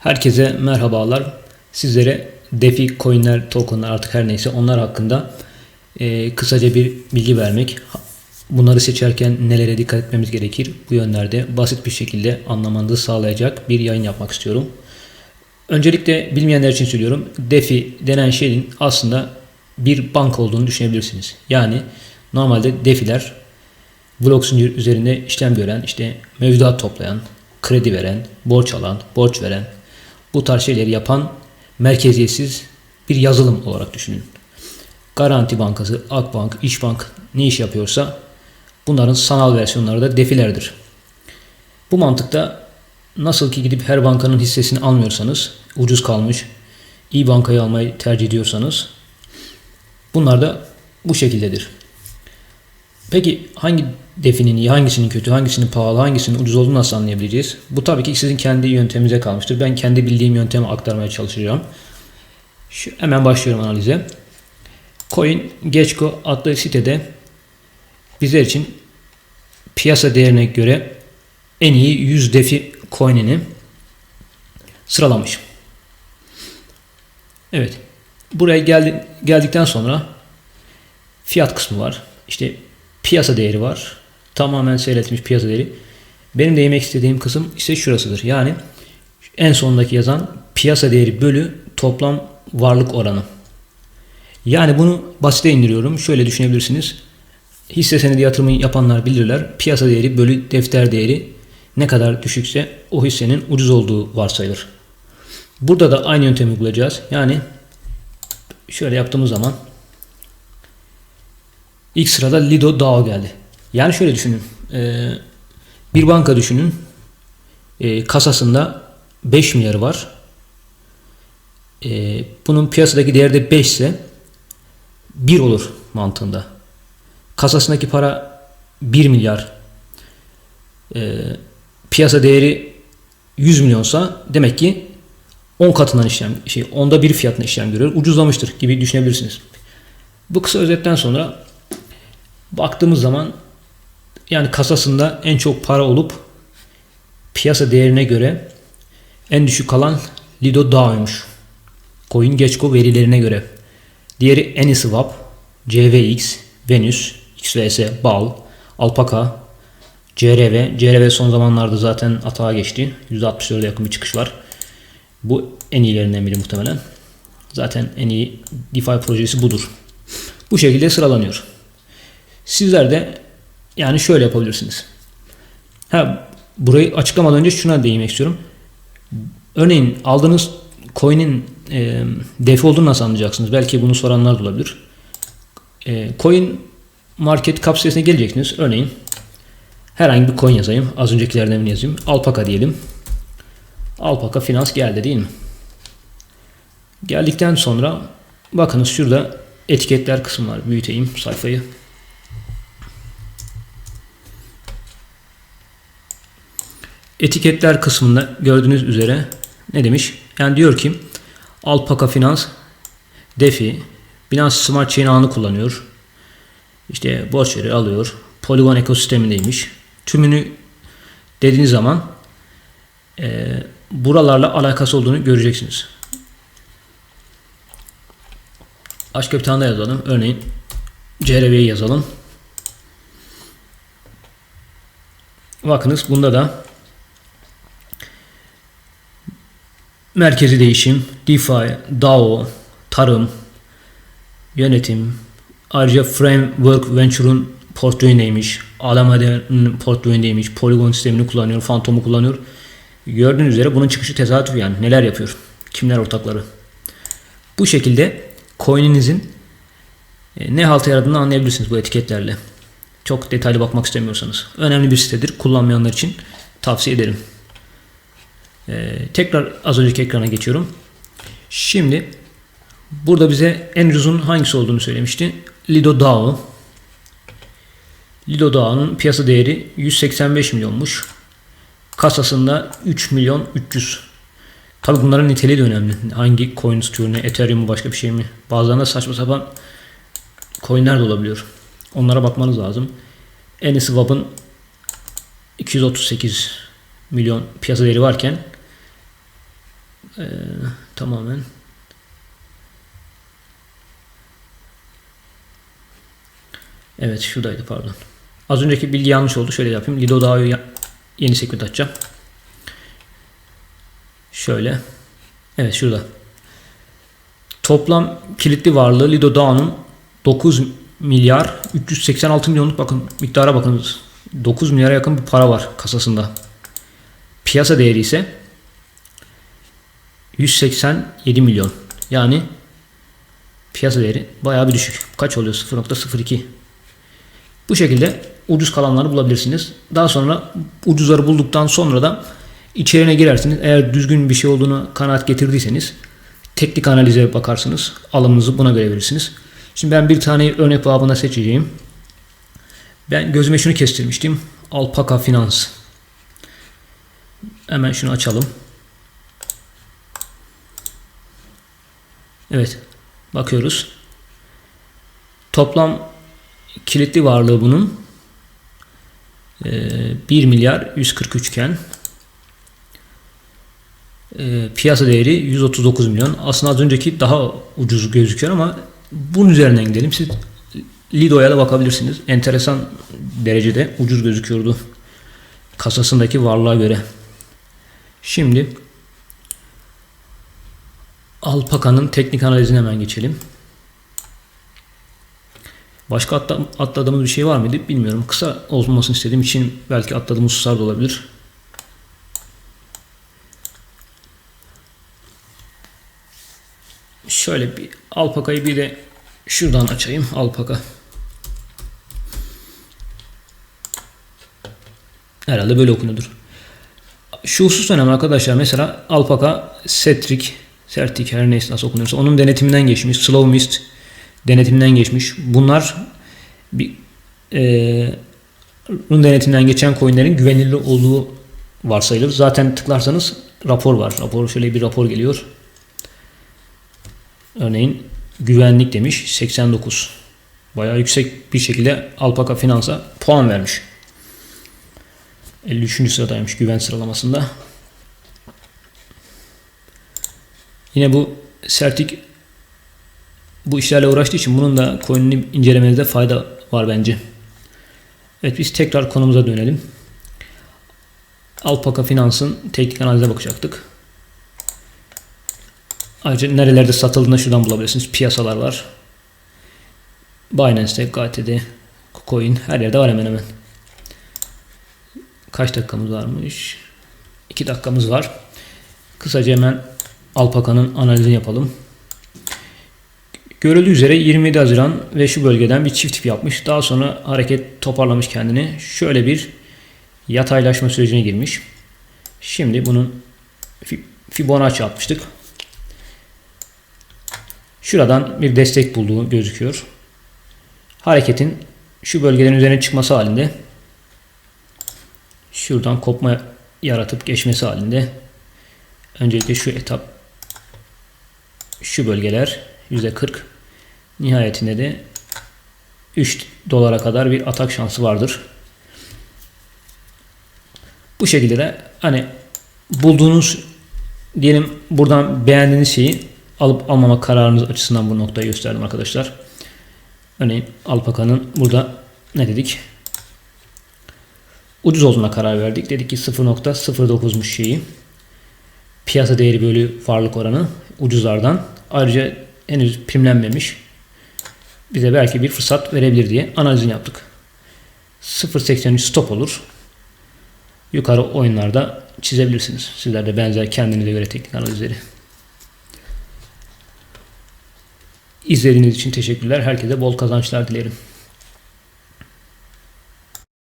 Herkese merhabalar. Sizlere DeFi coinler, tokenlar artık her neyse onlar hakkında e, kısaca bir bilgi vermek. Bunları seçerken nelere dikkat etmemiz gerekir? Bu yönlerde basit bir şekilde anlamanızı sağlayacak bir yayın yapmak istiyorum. Öncelikle bilmeyenler için söylüyorum. DeFi denen şeyin aslında bir banka olduğunu düşünebilirsiniz. Yani normalde DeFi'ler zincir üzerinde işlem gören, işte mevduat toplayan, kredi veren, borç alan, borç veren, bu tarz şeyleri yapan merkeziyetsiz bir yazılım olarak düşünün. Garanti Bankası, Akbank, İşbank ne iş yapıyorsa bunların sanal versiyonları da defilerdir. Bu mantıkta nasıl ki gidip her bankanın hissesini almıyorsanız, ucuz kalmış, iyi bankayı almayı tercih ediyorsanız bunlar da bu şekildedir. Peki hangi definin iyi, hangisinin kötü, hangisinin pahalı, hangisinin ucuz olduğunu nasıl anlayabileceğiz? Bu tabii ki sizin kendi yönteminize kalmıştır. Ben kendi bildiğim yöntemi aktarmaya çalışacağım. Şu, hemen başlıyorum analize. Coin Gecko adlı sitede bizler için piyasa değerine göre en iyi 100 defi coin'ini sıralamış. Evet. Buraya geldi, geldikten sonra fiyat kısmı var. İşte piyasa değeri var. Tamamen seyretmiş piyasa değeri. Benim değinmek istediğim kısım ise şurasıdır. Yani en sondaki yazan piyasa değeri bölü toplam varlık oranı. Yani bunu basite indiriyorum. Şöyle düşünebilirsiniz. Hisse senedi yatırımı yapanlar bilirler. Piyasa değeri bölü defter değeri ne kadar düşükse o hissenin ucuz olduğu varsayılır. Burada da aynı yöntemi uygulayacağız. Yani şöyle yaptığımız zaman ilk sırada Lido DAO geldi. Yani şöyle düşünün. Ee, bir banka düşünün. Ee, kasasında 5 milyarı var. Ee, bunun piyasadaki değeri de 5 ise 1 olur mantığında. Kasasındaki para 1 milyar. piyasa değeri 100 milyonsa demek ki 10 katından işlem şey onda bir fiyatına işlem görüyor. Ucuzlamıştır gibi düşünebilirsiniz. Bu kısa özetten sonra baktığımız zaman yani kasasında en çok para olup piyasa değerine göre en düşük kalan Lido Dağ'ymış. CoinGecko verilerine göre. Diğeri AnySwap, CVX, Venus, XVS, BAL, Alpaka, CRV. CRV son zamanlarda zaten atağa geçti. %64'e yakın bir çıkış var. Bu en iyilerinden biri muhtemelen. Zaten en iyi DeFi projesi budur. Bu şekilde sıralanıyor. Sizler de yani şöyle yapabilirsiniz. Ha, burayı açıklamadan önce şuna değinmek istiyorum. Örneğin aldığınız coin'in e, defi olduğunu nasıl anlayacaksınız? Belki bunu soranlar da olabilir. E, coin market cap sitesine geleceksiniz. Örneğin herhangi bir coin yazayım. Az öncekilerden birini yazayım. Alpaka diyelim. Alpaka Finans geldi değil mi? Geldikten sonra bakınız şurada etiketler kısmı var. Büyüteyim sayfayı. Etiketler kısmında gördüğünüz üzere ne demiş? Yani diyor ki Alpaka Finans DeFi Binance Smart Chain ağını kullanıyor. İşte borçları alıyor. Polygon ekosistemindeymiş. Tümünü dediğiniz zaman e, buralarla alakası olduğunu göreceksiniz. Başka bir yazalım. Örneğin CRV'yi yazalım. Bakınız bunda da merkezi değişim, DeFi, DAO, tarım, yönetim, ayrıca Framework Venture'un portföyündeymiş, Alamede'nin portföyündeymiş, Polygon sistemini kullanıyor, Phantom'u kullanıyor. Gördüğünüz üzere bunun çıkışı tesadüf yani. Neler yapıyor? Kimler ortakları? Bu şekilde coin'inizin e, ne halta yaradığını anlayabilirsiniz bu etiketlerle. Çok detaylı bakmak istemiyorsanız. Önemli bir sitedir. Kullanmayanlar için tavsiye ederim. Ee, tekrar az önceki ekrana geçiyorum. Şimdi burada bize ucuzun hangisi olduğunu söylemişti. Lido DAO. Lido DAO'nun piyasa değeri 185 milyonmuş. Kasasında 3 milyon 300. Tabi bunların niteliği de önemli. Hangi coin tutuyor ne Ethereum mu başka bir şey mi? Bazılarında saçma sapan coinler de olabiliyor. Onlara bakmanız lazım. Aniswap'ın 238 milyon piyasa değeri varken Ee, tamamen Evet şuradaydı pardon. Az önceki bilgi yanlış oldu. Şöyle yapayım. Lido Dağ'ı yeni sekmet açacağım. Şöyle. Evet şurada. Toplam kilitli varlığı Lido Dağ'ın 9 milyar 386 milyonluk bakın miktara bakınız. 9 milyara yakın bir para var kasasında. Piyasa değeri ise 187 milyon. Yani piyasa değeri bayağı bir düşük. Kaç oluyor? 0.02. Bu şekilde ucuz kalanları bulabilirsiniz. Daha sonra ucuzları bulduktan sonra da içeriğine girersiniz. Eğer düzgün bir şey olduğunu kanaat getirdiyseniz teknik analize bakarsınız. Alımınızı buna göre verirsiniz. Şimdi ben bir tane örnek babına seçeceğim. Ben gözüme şunu kestirmiştim. Alpaka Finans. Hemen şunu açalım. Evet. Bakıyoruz. Toplam kilitli varlığı bunun 1 milyar 143 iken e, piyasa değeri 139 milyon. Aslında az önceki daha ucuz gözüküyor ama bunun üzerinden gidelim. Siz Lido'ya da bakabilirsiniz. Enteresan derecede ucuz gözüküyordu. Kasasındaki varlığa göre. Şimdi Alpaka'nın teknik analizine hemen geçelim. Başka atladığımız bir şey var mıydı bilmiyorum. Kısa olmasını istediğim için belki atladığımız hususlar da olabilir. Şöyle bir alpakayı bir de şuradan açayım. Alpaka. Herhalde böyle okunuyordur. Şu husus önemli arkadaşlar. Mesela alpaka, setrik, sertik her neyse nasıl okunuyorsa onun denetiminden geçmiş. Slow mist denetimden geçmiş. Bunlar bir e, bunun denetiminden geçen coinlerin güvenilir olduğu varsayılır. Zaten tıklarsanız rapor var. Rapor şöyle bir rapor geliyor. Örneğin güvenlik demiş 89. Bayağı yüksek bir şekilde Alpaka Finans'a puan vermiş. 53. sıradaymış güven sıralamasında. Yine bu Sertik bu işlerle uğraştığı için bunun da coin'ini incelemenizde fayda var bence. Evet biz tekrar konumuza dönelim. Alpaka Finans'ın teknik analize bakacaktık. Ayrıca nerelerde satıldığını şuradan bulabilirsiniz. Piyasalar var. Binance'de, GT'de, KuCoin her yerde var hemen hemen. Kaç dakikamız varmış? 2 dakikamız var. Kısaca hemen Alpaka'nın analizini yapalım. Görüldüğü üzere 27 Haziran ve şu bölgeden bir çift tip yapmış. Daha sonra hareket toparlamış kendini. Şöyle bir yataylaşma sürecine girmiş. Şimdi bunun Fibonacci atmıştık. Şuradan bir destek bulduğu gözüküyor. Hareketin şu bölgeden üzerine çıkması halinde şuradan kopma yaratıp geçmesi halinde öncelikle şu etap şu bölgeler %40 nihayetinde de 3 dolara kadar bir atak şansı vardır. Bu şekilde de hani bulduğunuz diyelim buradan beğendiğiniz şeyi alıp almama kararınız açısından bu noktayı gösterdim arkadaşlar. Örneğin Alpaka'nın burada ne dedik? Ucuz olduğuna karar verdik. Dedik ki 0.09'muş şeyi. Piyasa değeri bölü varlık oranı ucuzlardan. Ayrıca henüz primlenmemiş. Bize belki bir fırsat verebilir diye analizini yaptık. 0.83 stop olur. Yukarı oyunlarda çizebilirsiniz. Sizler de benzer kendinize göre teknik analizleri. İzlediğiniz için teşekkürler. Herkese bol kazançlar dilerim.